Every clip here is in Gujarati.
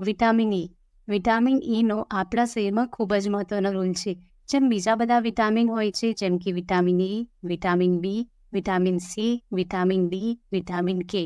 વિટામિન ઈ વિટામિન ઈનો આપણા શરીરમાં ખૂબ જ મહત્વનો રોલ છે. જેમ બીજા બધા વિટામિન હોય છે, જેમ કે vitamin E vitamin B vitamin C vitamin D vitamin K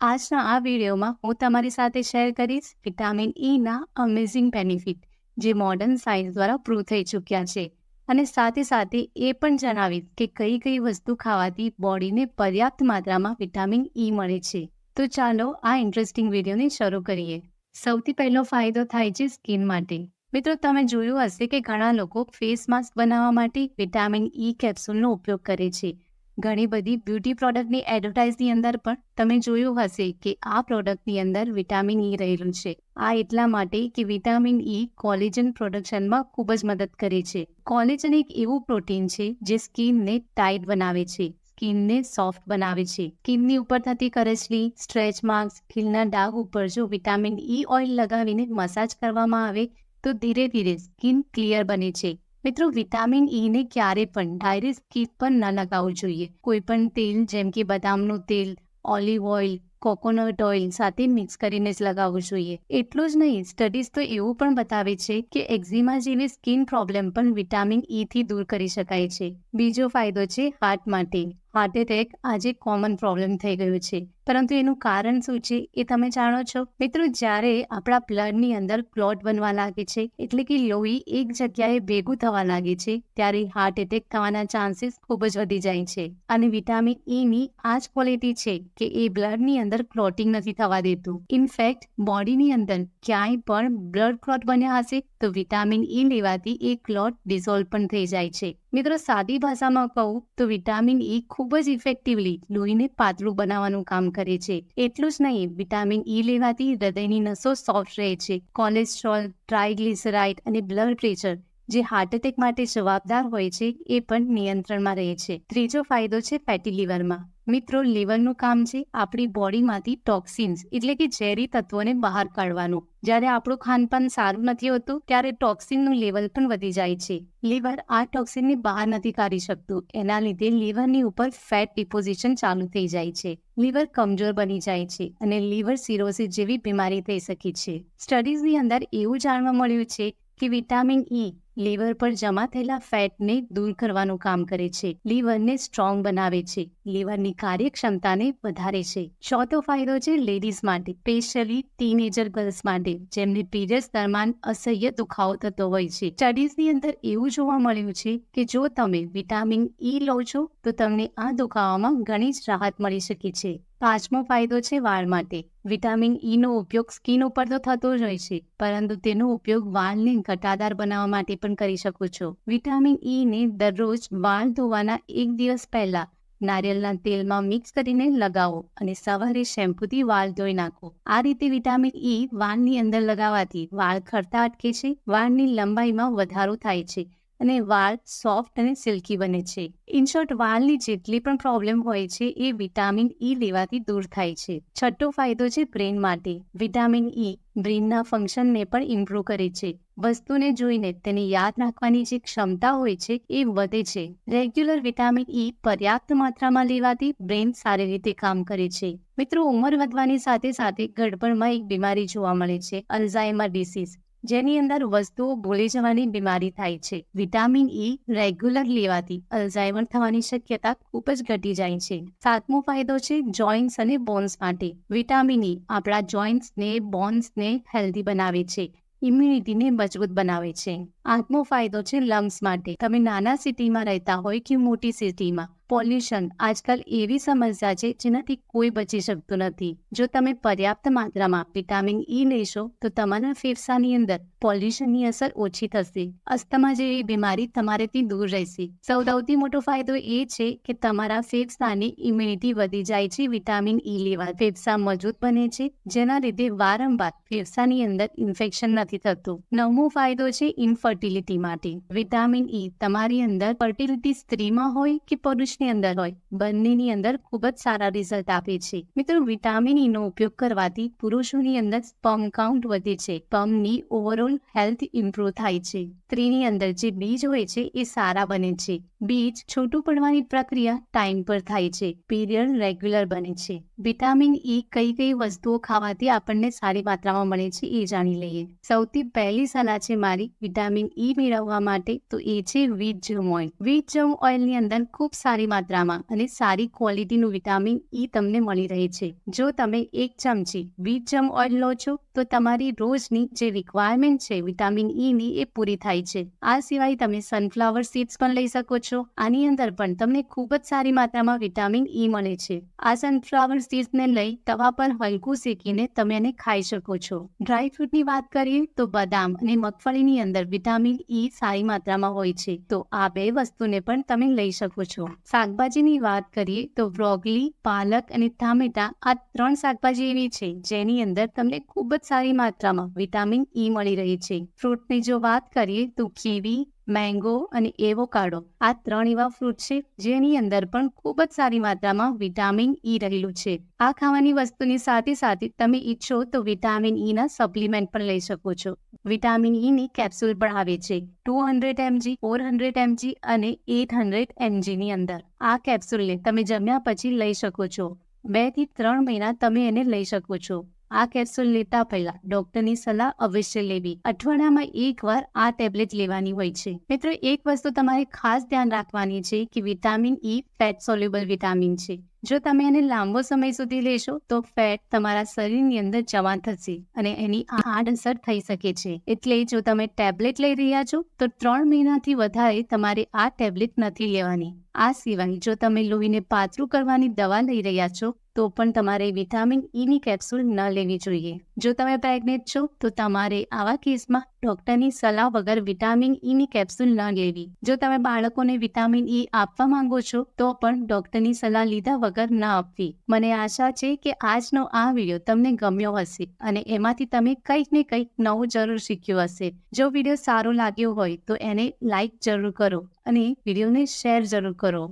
આજના આ વિડીયોમાં હું તમારી સાથે શેર કરીશ વિટામિન ઈના અમેઝિંગ બેનિફિટ જે મોડર્ન સાયન્સ દ્વારા પ્રૂવ થઈ ચૂક્યા છે. અને સાથે સાથે એ પણ જણાવીશ કે કઈ કઈ વસ્તુ ખાવાથી બોડીને પર્યાપ્ત માત્રામાં વિટામિન ઈ મળે છે. તો ચાલો આ ઇન્ટરેસ્ટિંગ વિડીયોને શરૂ કરીએ. સૌથી પહેલો ફાયદો થાય છે સ્કિન માટે. મિત્રો, તમે જોયું હશે કે ઘણા લોકો ફેસ માસ્ક બનાવવા માટે વિટામિન ઈ કેપ્સ્યુલનો ઉપયોગ કરે છે. ઘણી બધી બ્યુટી પ્રોડક્ટની એડવર્ટાઇઝની અંદર પણ તમે જોયું હશે કે આ પ્રોડક્ટની અંદર વિટામિન ઈ રહેલું છે. આ એટલા માટે કે વિટામિન ઈ કોલેજન પ્રોડક્શનમાં ખૂબ જ મદદ કરે છે. કોલેજન એક એવું પ્રોટીન છે જે સ્કિનને ટાઈટ બનાવે છે. સ્કિનને સોફ્ટ બનાવે છે. સ્કિનની ઉપર થતી કરચલી, સ્ટ્રેચ માર્ક્સ, ખીલના ડાઘ ઉપર જો વિટામિન ઈ ઓઇલ લગાવીને મસાજ કરવામાં આવે, તો ધીરે ધીરે સ્કિન ક્લિયર બને છે. મિત્રો, વિટામિન ઈને ક્યારે પણ ડાયરેક્ટ સ્કિન પર ન લગાવવું જોઈએ. કોઈ પણ તેલ, જેમ કે બદામનું તેલ, ઓલિવ ઓઇલ, કોકોનટ ઓઇલ સાથે મિક્સ કરીને જ લગાવવું જોઈએ. એટલું જ નહીં, સ્ટડીઝ તો એવું પણ બતાવે છે કે એક્ઝિમા જેવી સ્કિન પ્રોબ્લેમ પણ વિટામિન ઈ થી દૂર કરી શકાય છે. બીજો ફાયદો છે હાર્ટ માટે. હાર્ટ એટેક આજે કોમન પ્રોબ્લેમ થઈ ગયું છે. પરંતુ એનું કારણ શું છે એ તમે જાણો છો? મિત્રો, જ્યારે આપણા બ્લડની અંદર ક્લોટ બનવા લાગે છે, એટલે કે લોહી એક જગ્યાએ ભેગું થવા લાગે છે, ત્યારે હાર્ટ એટેક થવાના ચાન્સીસ ખૂબ જ વધી જાય છે. અને વિટામિન ઈ ની આ જ ક્વોલિટી છે કે એ બ્લડની અંદર ક્લોટિંગ નથી થવા દેતું. ઇનફેક્ટ બોડીની અંદર ક્યાંય પણ બ્લડ ક્લોટ બન્યા હશે, તો વિટામિન ઈ લેવાથી એ ક્લોટ ડિઝોલ્વ પણ થઈ જાય છે. મિત્રો, સાદી ભાષામાં કહું તો વિટામિન ઈ ખૂબ જ ઇફેક્ટિવલી લોહીને પાતળું બનાવવાનું કામ કરે છે. એટલું જ નહીં, વિટામિન ઈ લેવાથી હૃદયની નસો સોફ્ટ રહે છે. કોલેસ્ટ્રોલ ટ્રાયગ્લિસરાઇડ અને બ્લડ પ્રેશર, જે હાર્ટ એટેક માટે જવાબદાર હોય છે, એ પણ નિયંત્રણમાં રહે છે. ત્રીજો ફાયદો છે ફેટી લીવરમાં. મિત્રો લીવરનું કામ છે આપણી બોડીમાંથી ટોક્સિન્સ, એટલે કે ઝેરી તત્વોને બહાર કાઢવાનું. જ્યારે આપણું ખાનપાન સારું નથી હોતું, ત્યારે ટોક્સિનનું લેવલ પણ વધી જાય છે. લીવર આ ટોક્સિનને બહાર નથી કાઢી શકતું. એના લીધે લીવરની ઉપર ફેટ ડિપોઝિશન ચાલુ થઈ જાય છે. લીવર કમજોર બની જાય છે અને લીવર સિરોસિસ જેવી બીમારી થઈ શકે છે. સ્ટડીઝની અંદર એવું જાણવા મળ્યું છે કે વિટામિન ઈ લીવર પર જમા થયેલા ફેટને દૂર કરવાનું કામ કરે છે. લીવરને સ્ટ્રોંગ બનાવે છે. લીવરની કાર્યક્ષમતાને વધારે છે. ચોથો ફાયદો છે લેડીઝ માટે, સ્પેશિયલી ટીનેજર ગર્લ્સ માટે, જેમને પીરિયડ્સ દરમિયાન અસહ્ય દુખાવો થતો હોય છે. સ્ટડીઝની અંદર એવું જોવા મળ્યું છે કે જો તમે વિટામિન ઈ લો છો, તો તમને આ દુખાવામાં ઘણી જ રાહત મળી શકે છે. પાંચમો ફાયદો છે વાળ માટે. વિટામિન ઈનો ઉપયોગ સ્કિન ઉપર તો થતો જ હોય છે, પરંતુ તેનો ઉપયોગ વાળને ઘટાદાર બનાવવા માટે પણ કરી શકો છો. વિટામિન ઈને દરરોજ વાળ ધોવાના એક દિવસ પહેલા નારિયેળના તેલમાં મિક્સ કરીને લગાવો અને સવારે શેમ્પૂથી વાળ ધોઈ નાખો. આ રીતે વિટામિન ઈ વાળની અંદર લગાવવાથી વાળ ખરતા અટકે છે, વાળની લંબાઈમાં વધારો થાય છે. અને વાળ સોફ્ટ અને સિલ્કી બને છે. ઇનશોર્ટ વાળની જેટલી પણ પ્રોબ્લેમ હોય છે, એ વિટામિન ઈ લેવાથી દૂર થાય છે. છઠ્ઠો ફાયદો છે બ્રેન માટે. વિટામિન ઈ બ્રેનના ફંક્શનને પણ ઇમ્પ્રૂવ કરે છે. વસ્તુને જોઈને તેને યાદ રાખવાની જે ક્ષમતા હોય છે, એ વધે છે. રેગ્યુલર વિટામિન ઈ પર્યાપ્ત માત્રામાં લેવાથી બ્રેન સારી રીતે કામ કરે છે. મિત્રો, ઉંમર વધવાની સાથે સાથે ગડબડમાં એક બીમારી જોવા મળે છે, અલ્ઝાઇમર ડિસીઝ. જેની અંદર વસ્તુઓ ભૂલી જવાની બીમારી થાય છે. વિટામિન ઈ રેગ્યુલર લેવાથી અલ્ઝાઇમર થવાની શક્યતા ખૂબ જ ઘટી જાય છે. સાતમો ફાયદો છે જોઇન્ટ્સ અને બોન્સ માટે. વિટામિન ઈ આપણા જોઇન્ટ્સને બોન્સને હેલ્ધી બનાવે છે. ઇમ્યુનિટીને મજબૂત બનાવે છે. આઠમો ફાયદો છે લંગ્સ માટે. તમે નાના સિટીમાં રહેતા હોય કે મોટી સિટીમાં પોલ્યુશન આજકાલ એવી સમસ્યા છે, જેનાથી કોઈ બચી શકતું નથી. જો તમે પર્યાપ્ત માત્રામાં વિટામિન ઈ લેશો, તો તમારા ફેફસાની અંદર પોલ્યુશનની અસર ઓછી થશે. અસ્થમા જેવી બીમારી તમારેથી દૂર રહેશે. સૌથી મોટો ફાયદો એ છે કે તમારા ફેફસાની ઇમ્યુનિટી વધી જાય છે, વિટામિન ઈ લેવા. ફેફસા મજબૂત બને છે, જેના લીધે વારંવાર ફેફસાની અંદર ઇન્ફેક્શન નથી થતું. નવમો ફાયદો છે ઇન્ફર્ટિલિટી માટે. વિટામિન ઈ તમારી અંદર ફર્ટિલિટી સ્ત્રીમાં હોય કે પુરુષ પુરુષની અંદર હોય. બંનેની અંદર ખૂબ જ સારા રિઝલ્ટ આપે છે. મિત્રો વિટામિન ઈ નો ઉપયોગ કરવાથી પુરુષોની અંદર સ્પમ કાઉન્ટ વધે છે. સ્પમની ઓવરઓલ હેલ્થ ઇમ્પ્રુવ થાય છે. સ્ત્રીની અંદર જે બીજ હોય છે, એ સારા બને છે. બીજ છોટું પડવાની પ્રક્રિયા ટાઈમ પર થાય છે. પીરિયડ રેગ્યુલર બને છે. વિટામિન ઈ કઈ કઈ વસ્તુઓ ખાવાથી આપણને સારી માત્રામાં મળે છે એ જાણી લઈએ. સૌથી પહેલી સલાહ છે મારી વિટામિન ઈ મેળવવા માટે, તો એ છે વીટ જમ ઓઇલ વીટ જમ ઓઇલની અંદર ખૂબ સારી માત્રામાં અને સારી ક્વોલિટીનું વિટામિન ઈ તમને મળી રહે છે. જો તમે એક ચમચી વીસ જમ ઓઇલ લો છો, તો તમારી રોજની જે રિક્વાયરમેન્ટ છે વિટામિન ઈની એ પૂરી થાય છે. આ સિવાય તમે સનફ્લાવર સીડ્સ પણ લઈ શકો છો. આની અંદર પણ તમને ખૂબ જ સારી માત્રામાં વિટામિન ઈ મળે છે. આ સનફ્લાવર સીડ્સને લઈ તવા પર હલકું શેકીને તમે એને ખાઈ શકો છો. ડ્રાય ફ્રૂટની વાત કરીએ, તો બદામ અને મગફળીની અંદર વિટામિન ઈ સારી માત્રામાં હોય છે. તો આ બે વસ્તુને પણ તમે લઈ શકો છો. શાકભાજીની વાત કરીએ તો બ્રોગલી પાલક અને ટામેટા આ ત્રણ શાકભાજી એવી છે જેની અંદર તમને ખૂબ જ સારી માત્રામાં વિટામિન ઈ મળી રહી છે. ફ્રૂટની જો વાત કરીએ તો કીવી મેંગો અને એવોકાડો આ ત્રણ એવા ફ્રૂટ છે, જેની અંદર પણ ખૂબ જ સારી માત્રામાં વિટામિન ઈ રહેલું છે. આ ખાવાની વસ્તુની સાથે સાથે તમે ઈચ્છો તો વિટામિન ઈ ના સપ્લિમેન્ટ પણ લઈ શકો છો. વિટામિન ઈ ની કેપ્સ્યુલ પણ આવે છે two hundred mg four hundred mg અને એટ હંડ્રેડ એમજી ની અંદર. આ કેપ્સ્યુલને તમે જમ્યા પછી લઈ શકો છો. બેથી ત્રણ મહિના તમે એને લઈ શકો છો. આ કેપ્સ્યુલ લેતા પહેલા ડોક્ટરની સલાહ અવશ્ય લેવી. અઠવાડિયામાં એકવાર આ ટેબ્લેટ લેવાની હોય છે. મિત્રો, એક વસ્તુ તમારે ખાસ ધ્યાન રાખવાની છે કે vitamin E fat soluble vitamin છે. જો તમે એને લાંબો સમય સુધી લેશો, તો ફેટ તમારા શરીરની અંદર જમા થશે અને એની આડઅસર થઈ શકે છે. એટલે જો તમે ટેબ્લેટ લઈ રહ્યા છો, તો ત્રણ મહિનાથી વધારે તમારે આ ટેબ્લેટ નથી લેવાની. આ સિવાય જો તમે લોહીને પાતળું કરવાની દવા લઈ રહ્યા છો, તો પણ તમારે વિટામિન ઈ ની કેપ્સ્યુલ ન લેવી જોઈએ. જો તમે પ્રેગ્નેન્ટ છો, તો તમારે આવા કેસમાં ડોક્ટરની સલાહ વગર વિટામિન ઈ ની કેપ્સ્યુલ ન લેવી. જો તમે બાળકોને વિટામિન ઈ આપવા માંગો છો, તો પણ ડોક્ટરની સલાહ લીધા વગર ન આપવી. મને આશા છે કે આજનો આ વીડિયો તમને ગમ્યો હશે અને એમાંથી તમે કંઈક ને કંઈક નવું જરૂર શીખ્યું હશે. જો વીડિયો સારો લાગ્યો હોય, તો એને લાઈક જરૂર કરો અને વિડીયોને શેર જરૂર કરો.